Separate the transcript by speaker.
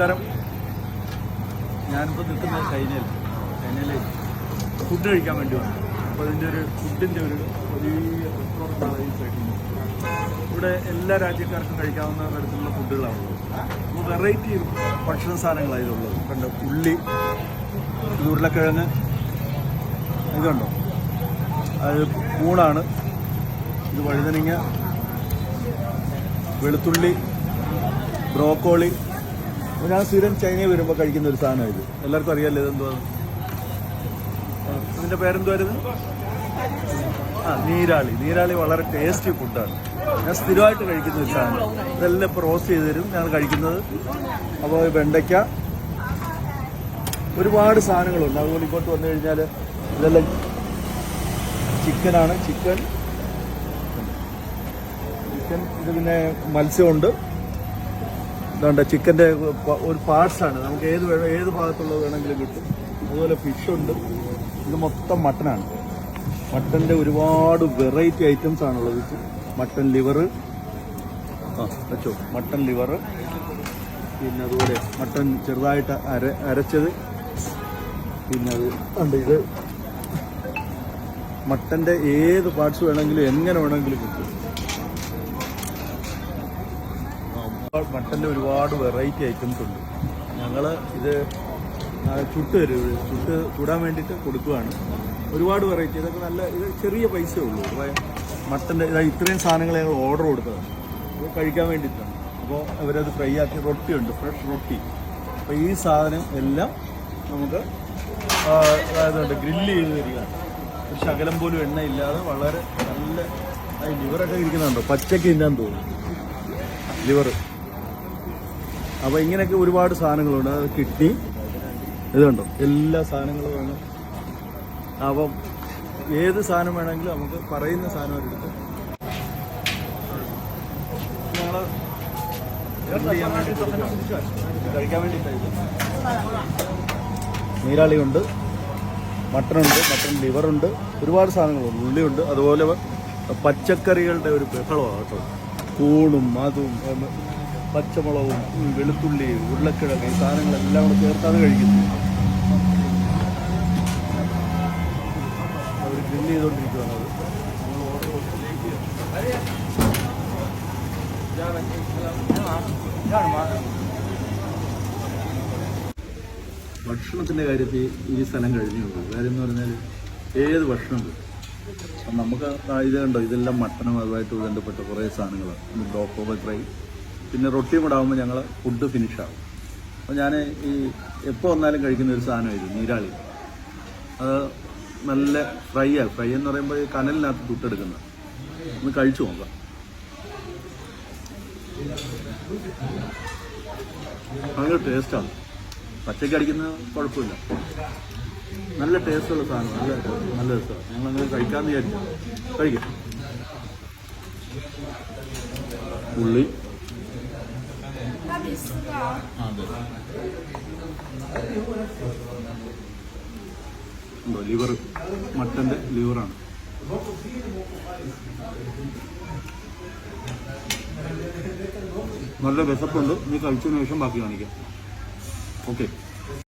Speaker 1: നമസ്കാരം. ഞാനിപ്പോൾ നിൽക്കുന്നത് ചൈനയിൽ ചൈനയിൽ ഫുഡ് കഴിക്കാൻ വേണ്ടി വന്നു. അപ്പോൾ അതിന്റെ ഒരു ഫുഡിന്റെ ഒരു വലിയ റെസ്റ്റോറന്റാണ് ഇവിടെ എല്ലാ രാജ്യക്കാർക്കും കഴിക്കാവുന്ന തരത്തിലുള്ള ഫുഡുകളാണ് ഉള്ളത്. അപ്പോൾ വെറൈറ്റി ഭക്ഷണ സാധനങ്ങളാണ് കണ്ടോ? ഉള്ളി ഇത് ഉരുളക്കിഴങ്ങ് ഇതുണ്ടോ അത് കൂണാണ്. ഇത് വഴുതനങ്ങ വെളുത്തുള്ളി ബ്രോക്കോളി ഞാൻ സ്ഥിരം ചൈനയിൽ വരുമ്പോൾ കഴിക്കുന്ന ഒരു സാധനം ഇത്. എല്ലാവർക്കും അറിയാമല്ലോ ഇതെന്തുവാ ആ, ഇതിന്റെ പേരെന്തുവായിരുന്നു? ആ നീരാളി. നീരാളി വളരെ ടേസ്റ്റി ഫുഡാണ് ഞാൻ സ്ഥിരമായിട്ട് കഴിക്കുന്ന ഒരു സാധനം. ഇതെല്ലാം ഇപ്പോൾ റോസ്റ്റ് ചെയ്ത് തരും. ഞാൻ കഴിക്കുന്നത് അപ്പോൾ വെണ്ടയ്ക്ക. ഒരുപാട് സാധനങ്ങളുണ്ട്. അതുപോലെ ഇങ്ങോട്ട് വന്നു കഴിഞ്ഞാൽ ഇതെല്ലാം ചിക്കനാണ് ചിക്കൻ ചിക്കൻ ഇത് പിന്നെ മത്സ്യമുണ്ട്. ഇതുണ്ട് ചിക്കന്റെ ഒരു പാർട്സാണ്. നമുക്ക് ഏത് ഏത് ഭാഗത്തുള്ളത് വേണമെങ്കിലും കിട്ടും. അതുപോലെ ഫിഷ് ഉണ്ട്. ഇത് മൊത്തം മട്ടനാണ്. മട്ടന്റെ ഒരുപാട് വെറൈറ്റി ഐറ്റംസ് ആണുള്ളത് മട്ടൻ ലിവർ ആ വെച്ചോ. മട്ടൻ ലിവർ പിന്നെ അതുപോലെ മട്ടൻ ചെറുതായിട്ട് അര അരച്ചത്. പിന്നെ അത് ഉണ്ട് ഇത് മട്ടന്റെ ഏത് പാർട്സ് വേണമെങ്കിലും എങ്ങനെ വേണമെങ്കിലും കിട്ടും. മട്ടന്റെ ഒരുപാട് വെറൈറ്റി ഐറ്റംസ് ഉണ്ട്. ഞങ്ങൾ ഇത് ചുട്ട് തരും. ചുട്ട് ചൂടാൻ വേണ്ടിയിട്ട് കൊടുക്കുകയാണ് ഒരുപാട് വെറൈറ്റി ഇതൊക്കെ നല്ല ഇത് ചെറിയ പൈസ ഉള്ളൂ. മട്ടന്റെ ഇതാ ഇത്രയും സാധനങ്ങൾ ഞങ്ങൾ ഓർഡർ കൊടുത്തതാണ്. ഇത് കഴിക്കാൻ വേണ്ടിയിട്ടാണ്. അപ്പോൾ അവരത് ഫ്രൈ ആക്കി റൊട്ടി ഉണ്ട് ഫ്രഷ് റൊട്ടി. അപ്പോൾ ഈ സാധനം എല്ലാം നമുക്ക് അതായത് ഗ്രില്ല് ചെയ്ത് തരികയാണ്. ഒരു ശകലം പോലും എണ്ണ ഇല്ലാതെ വളരെ നല്ല ലിവറൊക്കെ ഇരിക്കുന്നുണ്ടോ? പച്ചക്ക് ഇല്ലാന്ന് തോന്നുന്നു. ലിവർ അപ്പോൾ ഇങ്ങനെയൊക്കെ ഒരുപാട് സാധനങ്ങളുണ്ട്. അത് കിഡ്നി ഇത് കണ്ടോ? എല്ലാ സാധനങ്ങളും വേണം. അപ്പം ഏത് സാധനം വേണമെങ്കിലും നമുക്ക് പറയുന്ന സാധനം എടുത്ത് ഞങ്ങൾ ഉണ്ട് നീരാളിയുണ്ട് മട്ടനുണ്ട് മട്ടൻ ലിവറുണ്ട് ഒരുപാട് സാധനങ്ങളുണ്ട്. ഉള്ളിയുണ്ട് അതുപോലെ പച്ചക്കറികളുടെ ഒരു ബഹളമാണ് കേട്ടോ. കൂണും അതും പച്ചമുളകും വെളുത്തുള്ളി ഉരുളക്കിഴങ്ങ് ഈ സാധനങ്ങളെല്ലാം കൂടെ ചേർത്താണ് കഴിക്കുന്നത്. അവർ ഗ്രില്ല് ചെയ്തുകൊണ്ടിരിക്കുകയാണ് അത്. ഭക്ഷണത്തിന്റെ കാര്യത്തിൽ ഈ സ്ഥലം കഴിഞ്ഞു കാര്യം എന്ന് പറഞ്ഞാൽ ഏത് ഭക്ഷണം നമുക്ക് ഇത് കണ്ടോ? ഇതെല്ലാം മട്ടനും അതുമായിട്ട് ബന്ധപ്പെട്ട കുറേ സാധനങ്ങളാണ്. ബ്രോക്കോബ ഫ്രൈ പിന്നെ റൊട്ടിയും കൂടെ ആകുമ്പോൾ ഞങ്ങൾ ഫുഡ് ഫിനിഷാകും അപ്പോൾ ഞാൻ ഈ എപ്പോൾ വന്നാലും കഴിക്കുന്ന ഒരു സാധനമായിരുന്നു നീരാളി. അത് നല്ല ഫ്രൈ ആണ് ഫ്രൈ എന്ന് പറയുമ്പോൾ ഈ കനലിനകത്ത് ചുട്ടെടുക്കുന്നത് ഒന്ന് കഴിച്ചു നോക്കാം. ഭയങ്കര ടേസ്റ്റാണ് പച്ചയ്ക്ക് അടിക്കുന്നത് കുഴപ്പമില്ല. നല്ല ടേസ്റ്റുള്ള സാധനം. നല്ല നല്ല രസമാണ് ഞങ്ങൾ അങ്ങനെ കഴിക്കാമെന്ന് വിചാരിച്ചു. കഴിക്കാം. ഉള്ളി. ഉണ്ടോ? ലിവർ മട്ടന്റെ ലിവറാണ്. നല്ല വിശപ്പുണ്ട്. നീ കഴിച്ചതിന് ശേഷം ബാക്കി കാണിക്കാം. ഓക്കെ.